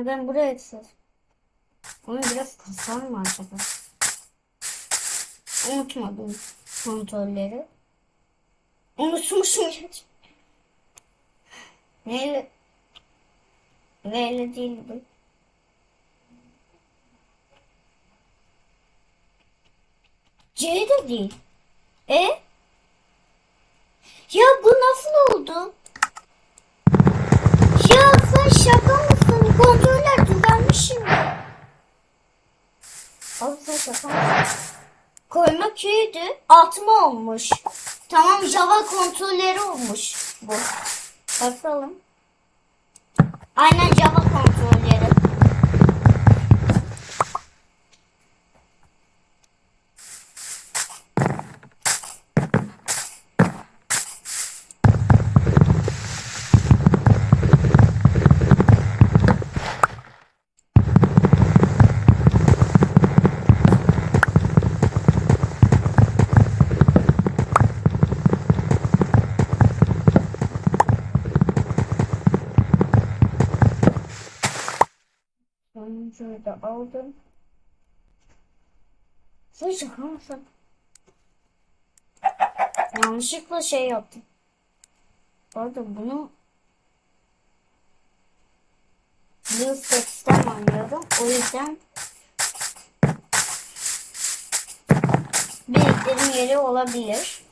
Ha ben buraya açıyorum. Onun biraz kasar mı acaba? Unutmadım kontrolleri. Unutmuşum ya. Neyle? Neyle değildi. C de değil. E? Ya bu nasıl oldu? Ya sen şaka mısın? Kontroller düzelmiş şimdi. Abi sen şaka mısın? Koyma köyüydü. Atma olmuş. Tamam Java kontrolleri olmuş bu. Bakalım. Aynen Java kontrolleri. Sonuncuyu da aldım. Sen şaka mısın? Yanlışlıkla şey yaptım. Arada bunu BlueStacks'ten oynuyorum. O yüzden bildirim yeri olabilir.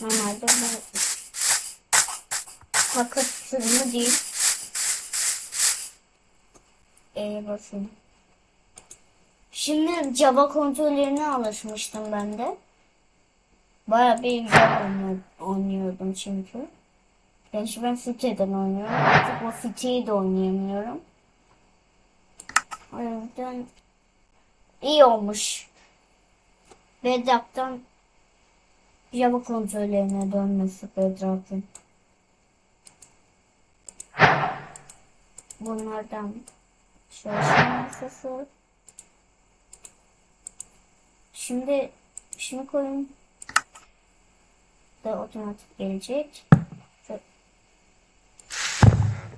Normalde bu fakat sırrı değil. E'ye basın. Şimdi Java kontrollerine alışmıştım ben de. Baya bir güzel oynuyor- oynuyordum çünkü. Gerçi ben siteden oynuyorum. Artık o siteyi de oynayamıyorum. O yüzden iyi olmuş. Bedrock'tan Java kontrollerine dönmesi Bedrock'ın. Bunlardan Çalışma masası. Şimdi şunu koyun. Da otomatik gelecek.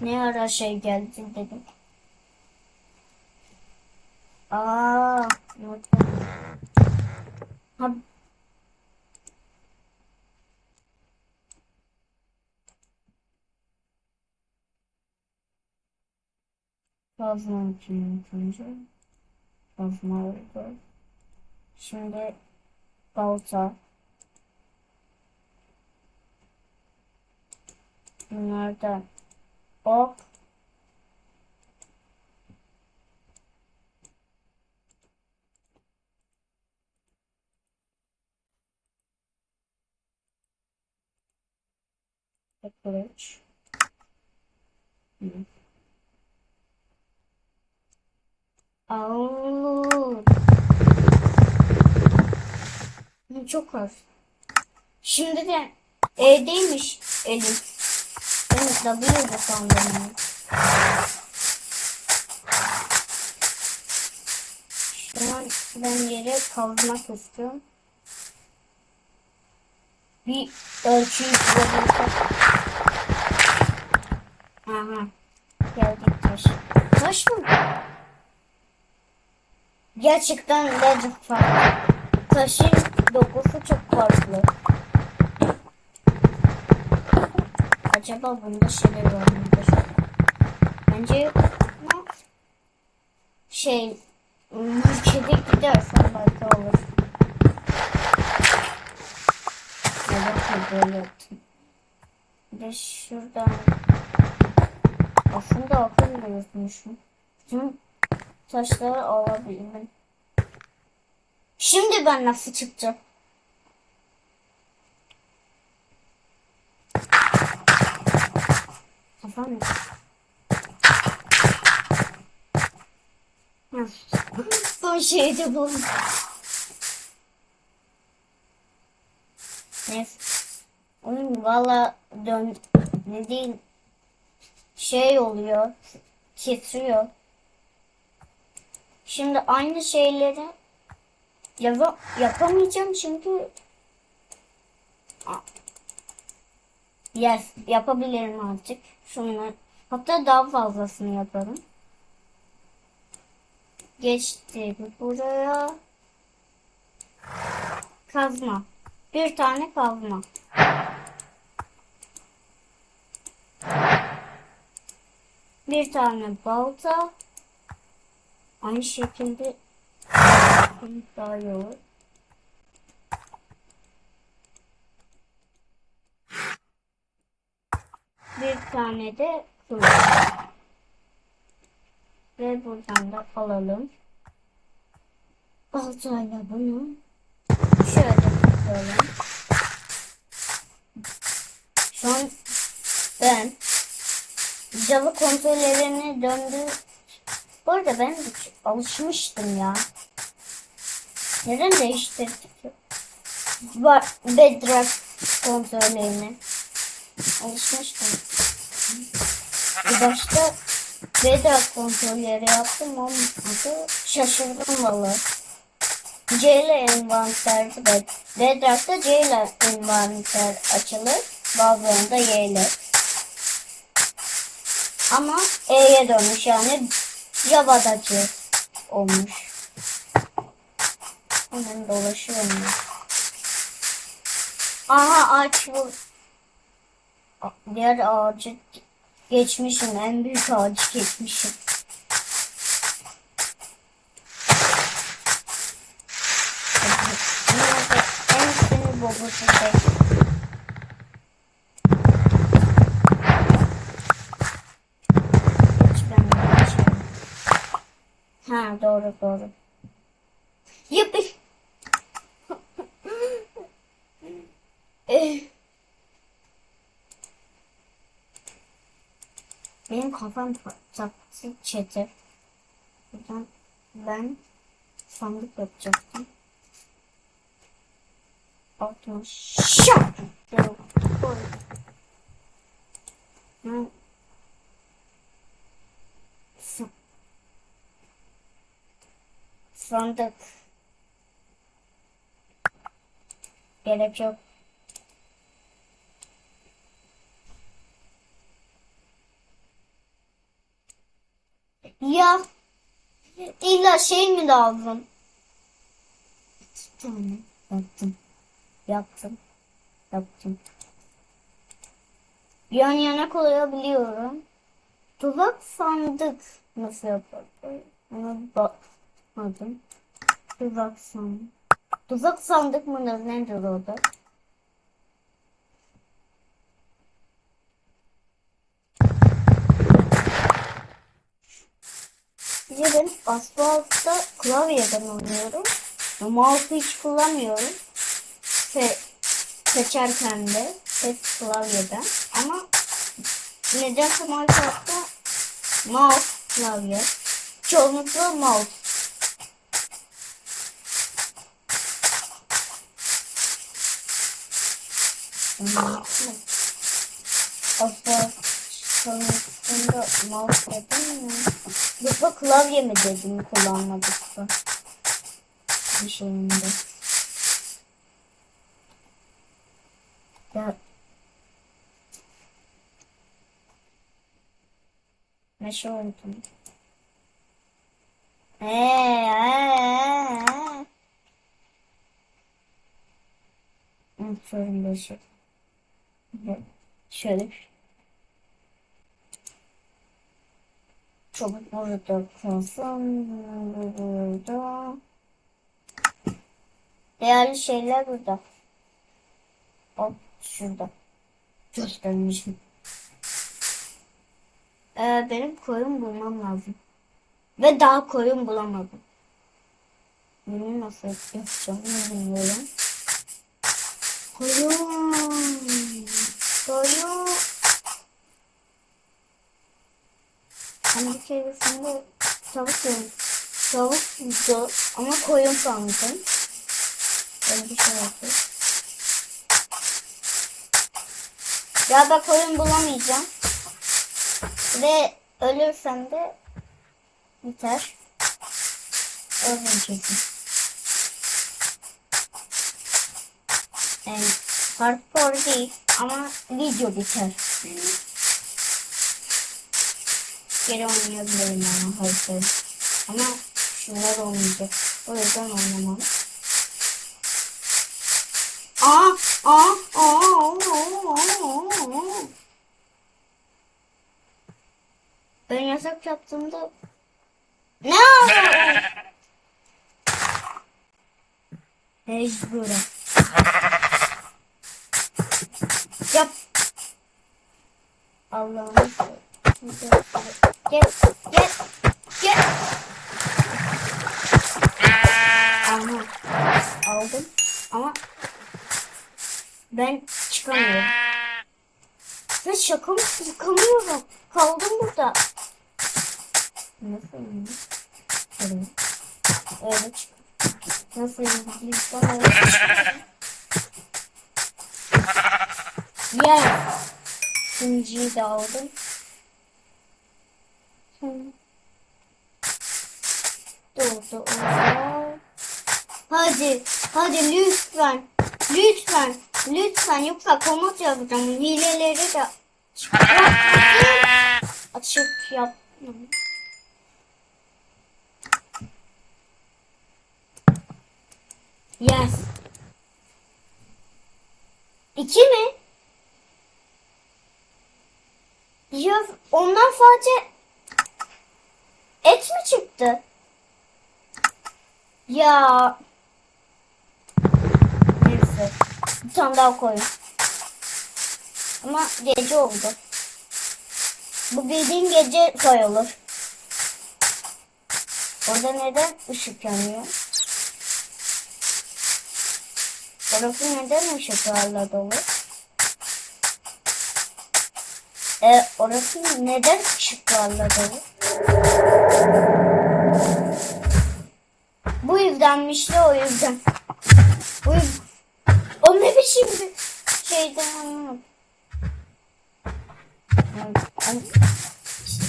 Ne ara şey geldi dedim. Aa. Ha, Kazma için önce. Kazma oldu. Şimdi balta. Bunlardan ok. ve Kılıç. Hı. Aa. Bu Çok az. Şimdi de E'deymiş elim. Ben W'de sandım. onu. Şu an ben yere kazmak istiyorum. Bir ölçüyü bulabilirsem. Aha. Geldik taş. Taş mı? Gerçekten Legend farklı. Taşın dokusu çok farklı. Acaba bunda şeyler var mıdır? Bence yok şey ülkede gidersen belki olur. Evet böyle yaptım. Bir şuradan aslında akıllı yazmışım. Tüm taşları alabilirim. Şimdi ben nasıl çıkacağım? Kafam mı? Son şeydi bu. Neyse. Onun valla dön ne diyeyim şey oluyor titriyor. Şimdi aynı şeyleri Yapa yapamayacağım çünkü yes yapabilirim artık. Şunu hatta daha fazlasını yaparım. geçti buraya. Kazma. Bir tane kazma. Bir tane balta. Aynı şekilde daha iyi olur. Bir tane de kılıç. Ve buradan da alalım. Baltayla bunu şöyle tutalım. Şu an ben Java kontrollerini döndü. Bu arada ben alışmıştım ya. Neden değiştirdik? Var Bedrock kontrollerini. Alışmıştım. Bir başta Bedrock kontrolleri yaptım olmadı. Şaşırdım valla. C ile envanter ve Bedrock'ta C ile envanter açılır. Bazılarında Y ile. Ama E'ye dönmüş yani Java'daki olmuş. Hemen dolaşıyorum. Aha ağaç bu. Diğer ağacı geçmişim. En büyük ağacı geçmişim. En sinir bozucu şey. Hiç ben geçiyorum. Ha doğru doğru. Eh. Benim kafam patlattı çete. Buradan ben sandık yapacaktım. Altıma şak. Ben sandık. Gerek yok. Ya illa şey mi lazım? Yaptım. Yaptım. Yaptım. Yan yana koyabiliyorum. Tuzak sandık nasıl yapar? Ona bakmadım. Tuzak sandık. Tuzak sandık mıdır nedir o da? Bir de ben asfaltta klavyeden oynuyorum. Mouse'u hiç kullanmıyorum. Se seçerken de ses klavyeden. Ama nedense Minecraft'ta mouse klavye. Çoğunlukla mouse. Asfalt çoğunlukla mouse dedim mi? Yoksa klavye mi dedim kullanmadıkça. Bir şeyinde. Ya Meşe oldum. Eee, eee, Unutuyorum beşi. Şöyle. Çabuk burada kalsın. Burada. Değerli şeyler burada. Hop şurada. Göstermişim. Ee, benim koyun bulmam lazım. Ve daha koyun bulamadım. Bunu nasıl yapacağım bilmiyorum. Koyun. Koyun. Hani bir keresinde tavuk yedim. Tavuk yuttu ama koyun sandım. Öyle bir şey oldu. Da koyun bulamayacağım. Ve ölürsem de biter. Ölmeyeceksin. Yani hardcore değil ama video biter. Geri oynayabilirim ama haritayı. Ama Şunlar olmayacak. O yüzden oynamam. Aa, aa, aa, aa, aa, aa. Ben yasak yaptığımda ne? Mecburen. Allah'ım. Gel, gel, gel. Aha. Aldım. Ama ben çıkamıyorum. Ve şaka mı? Çıkamıyorum. Kaldım burada. Nasıl yani? Öyle. Öyle çık. Nasıl yani? Lütfen öyle çık. Yeah. Sunucuyu da aldım. Durdu orada. Hadi, hadi lütfen, lütfen, lütfen yoksa komut yapacağım. Hileleri de açık yap. Yes. İki mi? Ya ondan sadece et mi çıktı? Ya neyse bir tane daha koyayım. Ama gece oldu. Bu bildiğin gece sayılır. Orada neden ışık yanıyor? Orası neden ışıklarla dolu? E, orası neden ışıklarla dolu? Bu yüzdenmiş de o yüzden. Bu yüzden. O ne biçim bir şeyden anlamadım.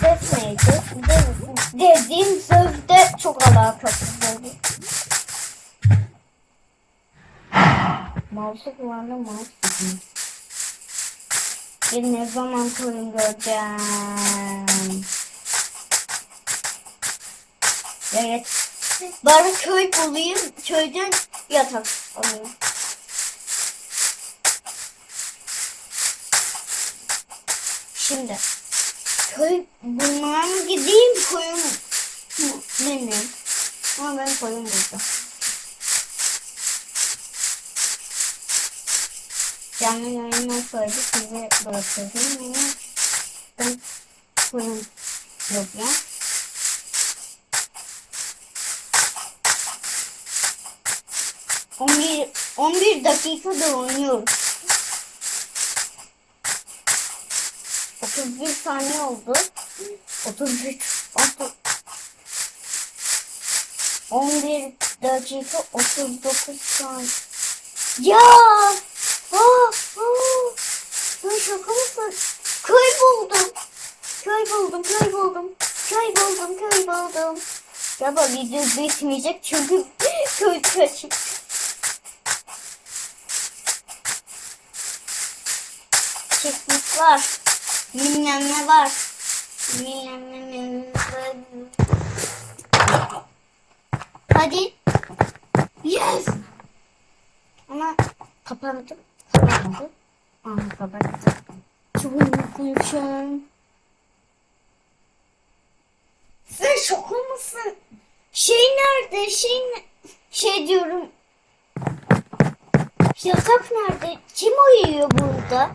Ses neydi? De- Dediğim sözde çok alakasızdı. Mouse'u kullandım, mouse Bir ne zaman koyun göreceğim. Evet. Bari köy bulayım. Köyden yatak alayım. Şimdi köy bulmaya mı gideyim koyun mu? Bilmiyorum. Ama ben koyun bulacağım. Canlı yayın olsaydı size bırakırdım ama ben koyun ya. On bir, on bir dakikadır oynuyoruz. 31 saniye oldu. 33, 30, 11 dakika 39 saniye. Ya! Aa, aa, sen şaka mısın? Köy buldum. Köy buldum, köy buldum. Köy buldum, köy buldum. Ya bu video bitmeyecek çünkü köy kaçık. Çiftlik var. Bilmem ne var. Bilmem ne bilmem. Hadi. Yes. Ama kapandı. Kapandı. Aha kapattı. Çok mutluyum şu an. Sen şoku musun? Şey nerede? Şey ne? Şey diyorum. Yatak nerede? Kim uyuyor burada?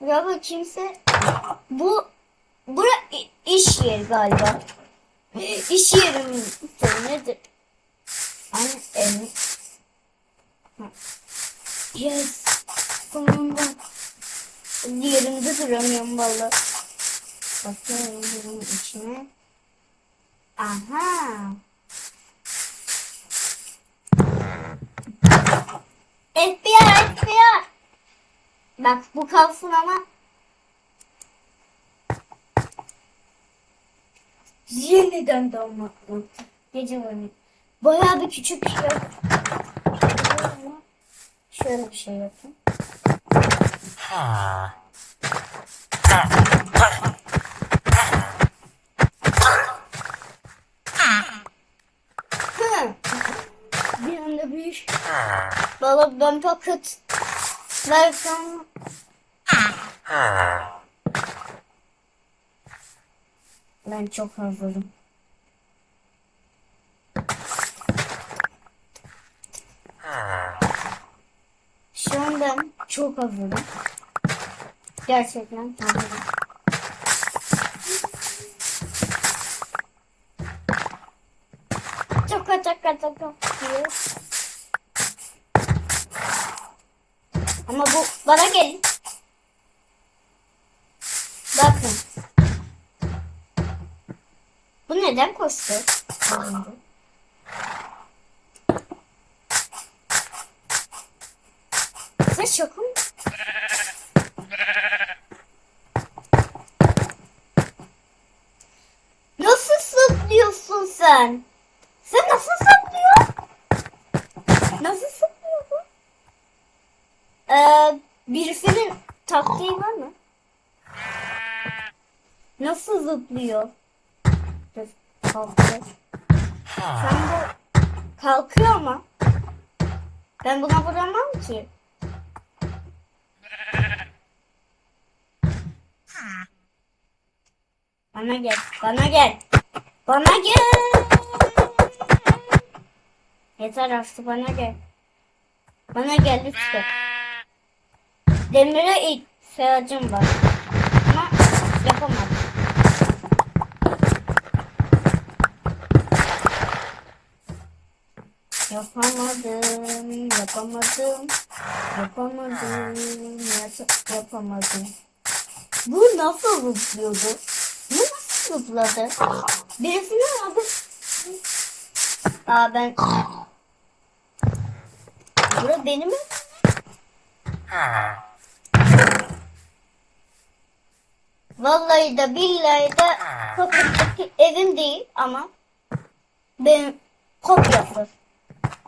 Galiba kimse... Bu... Bura iş yeri galiba. İş yeri mi? Nedir? Anne. Yes. Sonunda. Yerimde duramıyorum valla. Bakıyorum bunun içine. Aha. FBI, FBI. Bak bu kalsın ama. Yeniden doğmaklı. Gece oyunu. Bayağı bir küçük bir şey. Şöyle bir şey yapayım. Bir anda büyük. Baba ben paket versem. Ben çok hazırım. Şu an ben çok hazırım. Gerçekten hazırım. Çok çok çok çok diyor. Ama bu bana gelin. Bakın. Bu neden koştu? Sen şaka mı? Nasıl zıplıyorsun sen? Nasıl zıplıyorsun? Nasıl zıplıyorsun? Ee, birisinin taktiği var mı? Nasıl zıplıyor? Kalktı. Sen bu kalkıyor ama. Ben buna vuramam ki. Bana gel, bana gel. Bana gel. Yeter artık bana gel. Bana gel lütfen. Demire ihtiyacım var. Ama yapamadım. Yapamadım, yapamadım, yapamadım, yap- yapamadım. Bu nasıl zıplıyordu? Bu nasıl zıpladı? Birisini aldı. Aa ben... Bura benim mi? Vallahi de billahi de kopyadaki evim değil ama benim kopyası.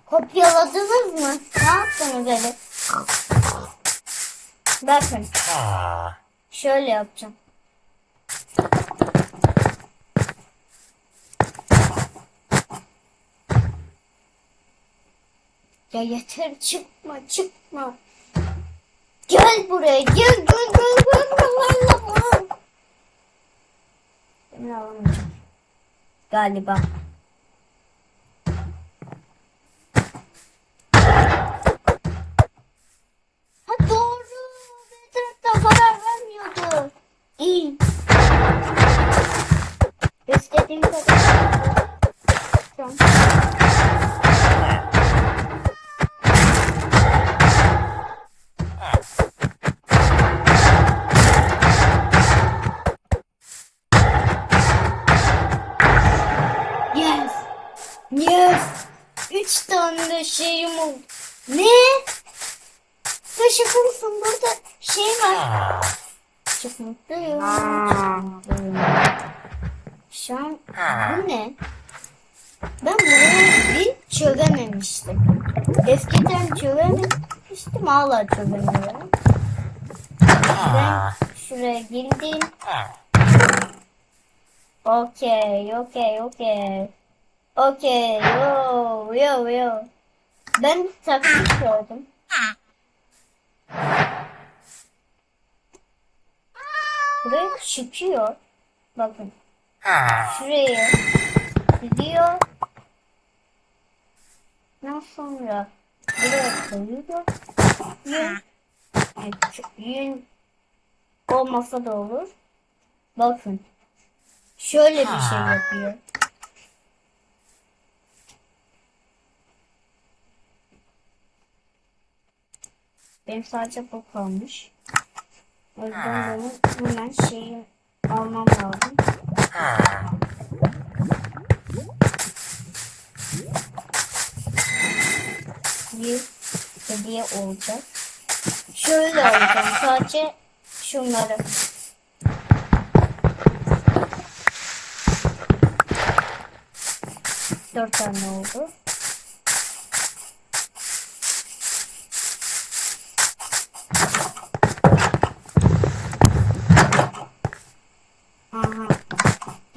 Kopyaladınız mı? Ne yaptınız öyle? Bakın şöyle yapacağım. Ya yeter çıkma çıkma. Gel buraya gel gel gel gel gel gel gel. Emin alamayacağım. Galiba. Ha doğru. Vedat'ta zarar vermiyordu. İyi. İstediğim kadar. Mısın? Burada şey var. Çok mutluyum. Şu an bu ne? Ben bunu bir çözememiştim. Eskiden çözememiştim. Hala çözemiyorum. Ben şuraya girdim. Okey, okey, okey. Okey, yo, yo, yo. Ben bir taktik gördüm. Buraya çıkıyor. Bakın. Şuraya gidiyor. Ondan sonra buraya koyuyor. Yün. Yün olmasa da olur. Bakın. Şöyle bir şey yapıyor. Benim sadece bu kalmış. O yüzden benim hemen şeyi almam lazım. Bir hediye olacak. Şöyle alacağım. Sadece şunları. Dört tane oldu.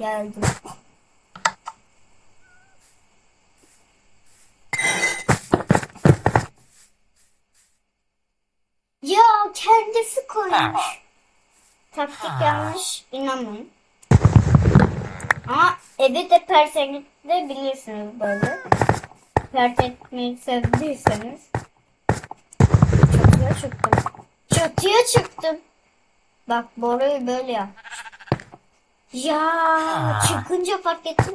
geldim. Ya kendisi koymuş. Taktik yanlış inanın. Ama eve de persenlikle bilirsiniz böyle. Pert etmeyi sevdiyseniz. Çatıya çıktım. Çatıya çıktım. Bak boruyu böyle yaptım yap. Ya çıkınca fark ettim.